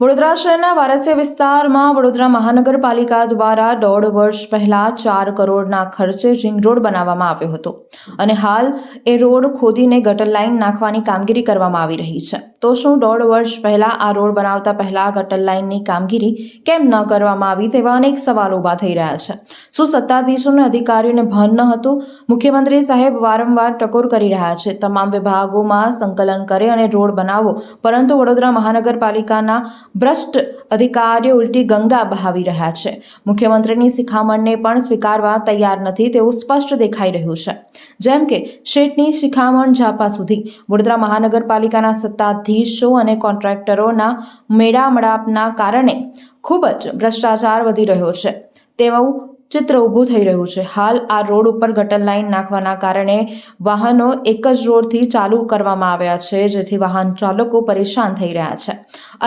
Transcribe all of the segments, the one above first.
વડોદરા શહેરના વારસિયા વિસ્તારમાં વડોદરા મહાનગરપાલિકા દ્વારા દોઢ વર્ષ પહેલા ચાર કરોડના ખર્ચે રિંગ રોડ બનાવવામાં આવ્યો હતો અને હાલ એ રોડ ખોદીને ગટર લાઇન નાખવાની કામગીરી કરવામાં આવી રહી છે. તો શું દોઢ વર્ષ પહેલા આ રોડ બનાવતા પહેલા ગટર લાઇનની કામગીરી કેમ ન કરવામાં આવી તેવા અનેક સવાલો ઊભા થઈ રહ્યા છે. શું સત્તાધીશોને અધિકારીઓને ભાન ન હતું? મુખ્યમંત્રી સાહેબ વારંવાર ટકોર કરી રહ્યા છે. તમામ વિભાગોમાં સંકલન કરે અને રોડ બનાવો, પરંતુ વડોદરા મહાનગરપાલિકાના ભ્રષ્ટ અધિકારીઓ ઉલટી ગંગા બહાવી રહ્યા છે. મુખ્યમંત્રીની શિખામણને પણ સ્વીકારવા તૈયાર નથી તેવું સ્પષ્ટ દેખાઈ રહ્યું છે. જેમ કે શેઠની શિખામણ ઝાપા સુધી વડોદરા મહાનગરપાલિકાના સત્તાધીશો અને કોન્ટ્રાક્ટરોના મેળામડાપના કારણે ખૂબ જ ભ્રષ્ટાચાર વધી રહ્યો છે. તેવું ચિત્ર ઊભું થઈ રહ્યું છે. હાલ આ રોડ ઉપર ગટર લાઇન નાખવાના કારણે વાહનો એક જ રોડથી ચાલુ કરવામાં આવ્યા છે, જેથી વાહન ચાલકો પરેશાન થઈ રહ્યા છે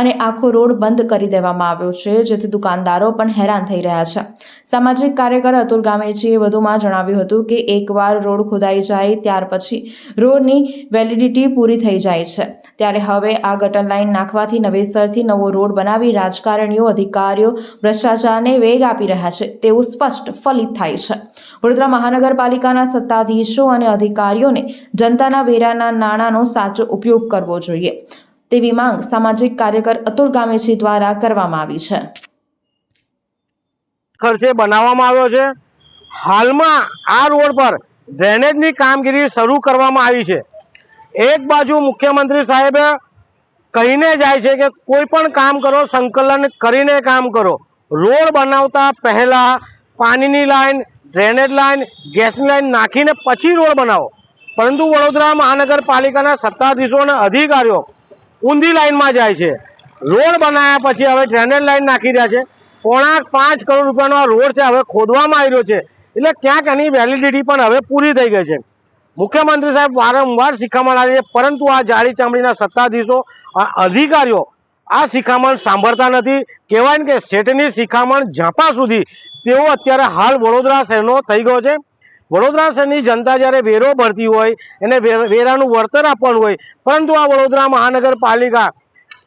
અને આખો રોડ બંધ કરી દેવામાં આવ્યો છે, જેથી દુકાનદારો પણ હેરાન થઈ રહ્યા છે. સામાજિક કાર્યકર અતુલ ગામેજીએ વધુમાં જણાવ્યું હતું કે એકવાર રોડ ખોદાઈ જાય, ત્યાર પછી રોડની વેલિડિટી પૂરી થઈ જાય છે. ત્યારે હવે આ ગટર લાઇન નાખવાથી નવેસરથી નવો રોડ બનાવી રાજકારણીઓ, અધિકારીઓ, ભ્રષ્ટાચારને વેગ આપી રહ્યા છે. તેવું સ્પષ્ટ ફલિત થાય છે. વડોદરા મહાનગરપાલિકાના સત્તાધીશો અને અધિકારીઓને જનતાના વેરાના નાણાંનો સાચો ઉપયોગ કરવો જોઈએ. તેવી માંગ સામાજિક કાર્યકર અતુલ ગામેજી દ્વારા કરવામાં આવી છે. ખર્ચે બનાવવામાં આવ્યો છે. હાલમાં આ રોડ પર ડ્રેનેજની કામગીરી શરૂ કરવામાં આવી છે. એક બાજુ મુખ્યમંત્રી સાહેબે કહીને જાય છે કે કોઈ પણ કામ કરો, સંકલન કરીને કામ કરો. રોડ બનાવતા પહેલા પાણીની લાઈન ડ્રેનેજ લાઈન, ગેસની લાઈન નાખીને પછી રોડ બનાવો. પરંતુ વડોદરા મહાનગરપાલિકાના સત્તાધીશો અને અધિકારીઓ ઊંધી લાઈનમાં જાય છે. રોડ બનાવ્યા પછી હવે ડ્રેનેજ લાઈન નાખી રહ્યા છે. પોણા પાંચ કરોડ રૂપિયાનો આ રોડ છે, હવે ખોદવામાં આવ્યો છે. એટલે ક્યાંક એની વેલિડિટી પણ હવે પૂરી થઈ ગઈ છે. મુખ્યમંત્રી સાહેબ વારંવાર શિખામણ આવે છે, પરંતુ આ જાડી ચામડીના સત્તાધીશો અધિકારીઓ આ શિખામણ સાંભળતા નથી. કહેવાય ને કે શેઠની શિખામણ ઝાંપા સુધી તેઓ અત્યારે હાલ વડોદરા શહેરનો થઈ ગયો છે. વડોદરા શહેરની જનતા જ્યારે વેરો ભરતી હોય, એને વેરાનું વળતર આપવાનું હોય, પરંતુ આ વડોદરા મહાનગરપાલિકા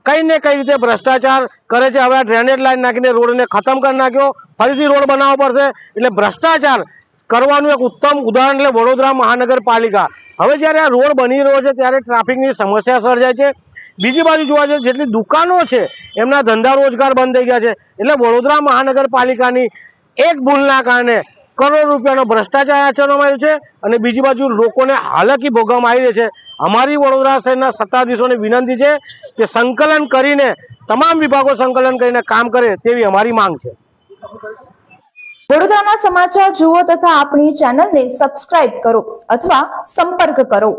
કઈ ને કઈ રીતે ભ્રષ્ટાચાર કરે છે, હવે આ ડ્રેનેજ લાઈન નાખીને રોડને ખતમ કરી નાખ્યો. ફરીથી રોડ બનાવવો પડશે. એટલે ભ્રષ્ટાચાર કરવાનું એક ઉત્તમ ઉદાહરણ એટલે વડોદરા મહાનગરપાલિકા. હવે જ્યારે આ રોડ બની રહ્યો છે, ત્યારે ટ્રાફિકની સમસ્યા સર્જાય છે. બીજી બાજુ જોવા જઈએ જેટલી દુકાનો છે, એમના ધંધા રોજગાર બંધ થઈ ગયા છે. એટલે વડોદરા મહાનગરપાલિકાની એક ભૂલના કારણે કરોડ રૂપિયાનો ભ્રષ્ટાચાર આચરવામાં આવ્યો છે અને બીજી બાજુ લોકોને હાલકી ભોગવવામાં આવી રહી છે. અમારી વડોદરા શહેરના સત્તાધીશોને વિનંતી છે કે સંકલન કરીને, તમામ વિભાગો સંકલન કરીને કામ કરે તેવી અમારી માંગ છે. વડોદરાના સમાચાર જુઓ તથા આપણી ચેનલને સબસ્ક્રાઇબ કરો અથવા સંપર્ક કરો.